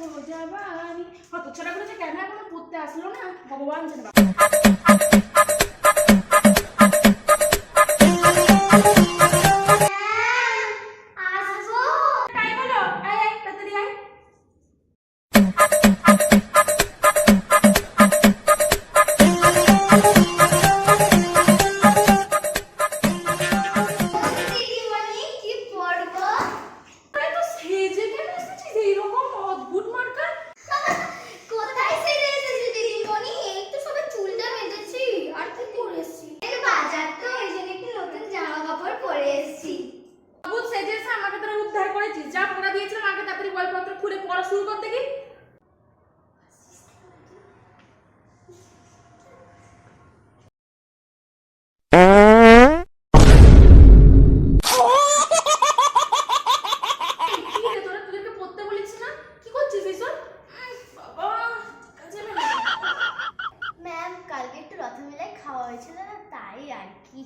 ভোজাবানি হত ছোট করে যে কেন? এখনও পড়তে আসলো না। ভগবান কালকে একটু রথমেলায় খাওয়া হয়েছিল না তাই আর কি।